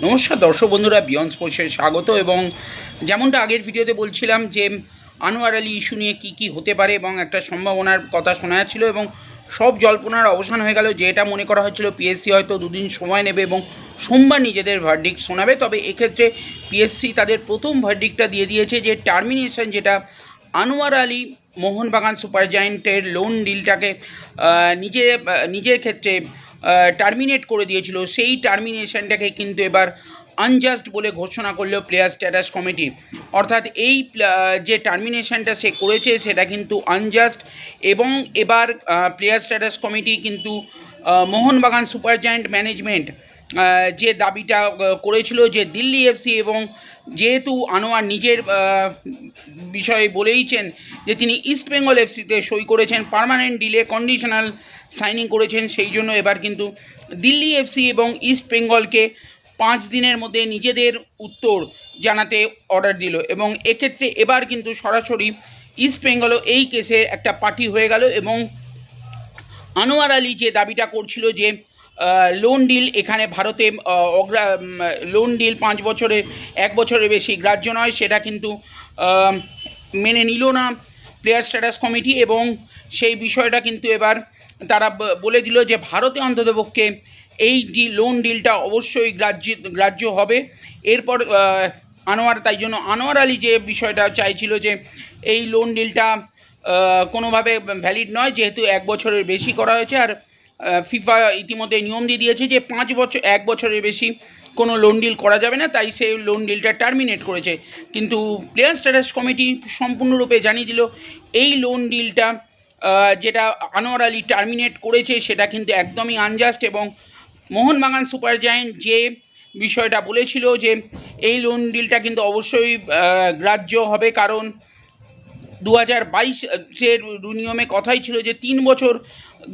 নমস্কার দর্শক বন্ধুরা বিয়ন্ড স্পোর্টসে স্বাগত এবং যেমনটা আগের ভিডিওতে বলছিলাম যে আনোয়ার আলী ইস্যু নিয়ে কী কী হতে পারে এবং একটা সম্ভাবনার কথা শোনা যাচ্ছিল এবং সব জল্পনার অবসান হয়ে গেল যে এটা মনে করা হচ্ছিল পিএসসি হয়তো দুদিন সময় নেবে এবং সোমবার নিজেদের ভার্ডিক্ট শোনাবে। তবে এক্ষেত্রে পিএসসি তাদের প্রথম ভার্ডিক্টটা দিয়ে দিয়েছে যে টার্মিনেশন যেটা আনোয়ার আলী মোহনবাগান সুপার জায়েন্টের লোন ডিলটাকে নিজের নিজের ক্ষেত্রে টার্মিনেট করে দিয়েছিল। সেই টার্মিনেশনটাকে কিন্তু এবার আনজাস্ট বলে ঘোষণা করল প্লেয়ার স্ট্যাটাস কমিটি অর্থাৎ এই যে টার্মিনেশনটা সে করেছে সেটা কিন্তু আনজাস্ট এবং এবার প্লেয়ার স্ট্যাটাস কমিটি কিন্তু মোহনবাগান সুপার জায়েন্ট ম্যানেজমেন্ট যে দাবিটা করেছিল যে দিল্লি এফসি এবং যেহেতু আনোয়ার নিজের বিষয়ে বলেইছেন যে তিনি ইস্ট বেঙ্গল এফসিতে সই করেছেন পার্মানেন্ট ডিলে কন্ডিশনাল সাইনিং করেছেন, সেই জন্য এবার কিন্তু দিল্লি এফসি এবং ইস্ট বেঙ্গলকে পাঁচ দিনের মধ্যে নিজেদের উত্তর জানাতে অর্ডার দিল। এবং এক্ষেত্রে এবার কিন্তু সরাসরি ইস্ট বেঙ্গলও এই কেসে একটা পার্টি হয়ে গেল এবং আনোয়ার আলী যে দাবিটা করছিল যে লোন ডিল এখানে ভারতে অগ্রা লোন ডিল পাঁচ বছরের এক বছরের বেশি গ্রাহ্য নয়, সেটা কিন্তু মেনে নিল না প্লেয়ার স্ট্যাটাস কমিটি এবং সেই বিষয়টা কিন্তু এবার তারা বলে দিল যে ভারতে অন্ততপক্ষে এই ডি লোন ডিলটা অবশ্যই গ্রাহ্য গ্রাহ্য হবে। এরপর আনোয়ার, তাই জন্য আনোয়ার আলী যে বিষয়টা চাইছিল যে এই লোন ডিলটা কোনোভাবে ভ্যালিড নয়, যেহেতু এক বছরের বেশি করা হয়েছে, আর ফিফা ইতিমধ্যে নিয়ম দিয়ে দিয়েছে যে পাঁচ বছর, এক বছরের বেশি কোনো লোন ডিল করা যাবে না, তাই সেই লোন ডিলটা টার্মিনেট করেছে। কিন্তু প্লেয়ার স্ট্যাটাস কমিটি সম্পূর্ণরূপে জানিয়ে দিল, এই লোন ডিলটা যেটা আনোয়ার আলী টার্মিনেট করেছে, সেটা কিন্তু একদমই আনজাস্ট এবং মোহনবাগান সুপার জায়েন্ট যে বিষয়টা বলেছিল যে এই লোন ডিলটা কিন্তু অবশ্যই গ্রাহ্য হবে, কারণ দু হাজার বাইশের নিয়মে কথাই ছিল যে তিন বছর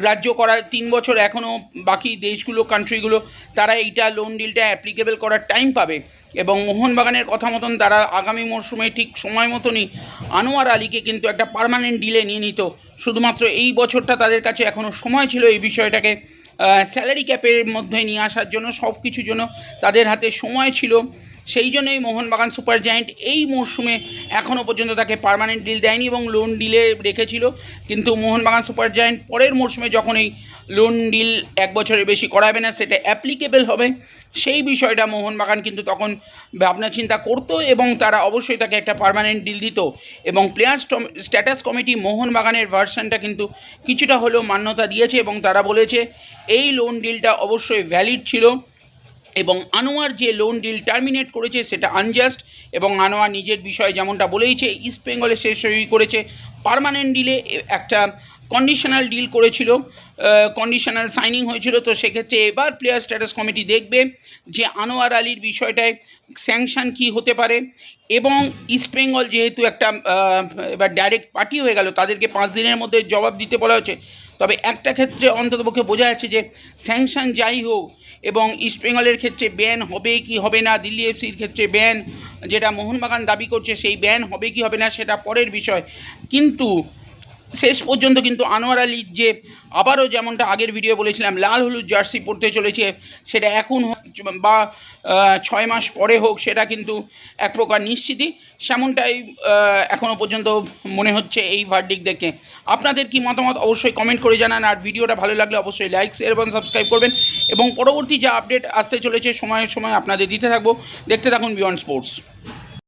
গ্রাহ্য করা, তিন বছর এখনও বাকি দেশগুলো কান্ট্রিগুলো তারা এইটা লোন ডিলটা অ্যাপ্লিকেবল করার টাইম পাবে। এবং মোহনবাগানের কথা মতন তারা আগামী মরশুমে ঠিক সময় মতনই আনোয়ার আলীকে কিন্তু একটা পার্মানেন্ট ডিলে নিয়ে নিত। শুধুমাত্র এই বছরটা তাদের কাছে এখনও সময় ছিল এই বিষয়টাকে স্যালারি ক্যাপের মধ্যে নিয়ে আসার জন্য সব কিছুর জন্য তাদের হাতে সময় ছিল। সেই জন্যই মোহনবাগান সুপার জায়েন্ট এই মরশুমে এখনও পর্যন্ত তাকে পার্মানেন্ট ডিল দেয়নি এবং লোন ডিলে রেখেছিল। কিন্তু মোহনবাগান সুপার জায়েন্ট পরের মরশুমে যখন এই লোন ডিল এক বছরের বেশি করাবে না, সেটা অ্যাপ্লিকেবল হবে। সেই বিষয়টা মোহনবাগান কিন্তু তখন ভাবনা চিন্তা করতো এবং তারা অবশ্যই তাকে একটা পার্মানেন্ট ডিল দিত। এবং প্লেয়ার স্ট্যাটাস কমিটি মোহনবাগানের ভার্সনটা কিন্তু কিছুটা হলেও মান্যতা দিয়েছে এবং তারা বলেছে, এই লোন ডিলটা অবশ্যই ভ্যালিড ছিল। এবং আনোয়ার যে লোন ডিল টার্মিনেট করেছে, সেটা আনজাস্ট এবং আনোয়ার নিজের বিষয়ে যেমনটা বলেইছে ইস্ট বেঙ্গলে সে সই করেছে। পার্মানেন্ট ডিলে একটা কন্ডিশনাল ডিল করেছিল কন্ডিশনাল সাইনিং হয়েছিল। তো সেক্ষেত্রে এবার প্লেয়ার স্ট্যাটাস কমিটি দেখবে যে আনোয়ার আলীর বিষয়টায় স্যাংশন কি হতে পারে এবং ইস্ট বেঙ্গল যেহেতু একটা এবার ডাইরেক্ট পার্টি হয়ে গেল, তাদেরকে পাঁচ দিনের মধ্যে জবাব দিতে বলা হচ্ছে তবে একটা ক্ষেত্রে অন্ততপক্ষে বোঝা যাচ্ছে যে স্যাংশন যাই হোক এবং ইস্ট বেঙ্গলের ক্ষেত্রে ব্যান হবে কি হবে না, দিল্লি এফসির ক্ষেত্রে ব্যান যেটা মোহনবাগান দাবি করছে সেই ব্যান হবে কি হবে না সেটা পরের বিষয়। কিন্তু শেষ পর্যন্ত কিন্তু আনোয়ার আলীর যে আবারও যেমনটা আগের ভিডিও বলেছিলাম, লাল হলুদ জার্সি পরতে চলেছে, সেটা এখন বা ছয় মাস পরে হোক, সেটা কিন্তু এক প্রকার নিশ্চিতই। সেমনটাই এখনও পর্যন্ত মনে হচ্ছে এই ভার্ডিক দেখে। আপনাদের কি মতামত অবশ্যই কমেন্ট করে জানান, আর ভিডিওটা ভালো লাগলে অবশ্যই লাইক শেয়ার এবং সাবস্ক্রাইব করবেন। এবং পরবর্তী যা আপডেট আসতে চলেছে, সময়ে, সময় আপনাদের দিতে থাকব। দেখতে থাকুন বিয়ন্ড স্পোর্টস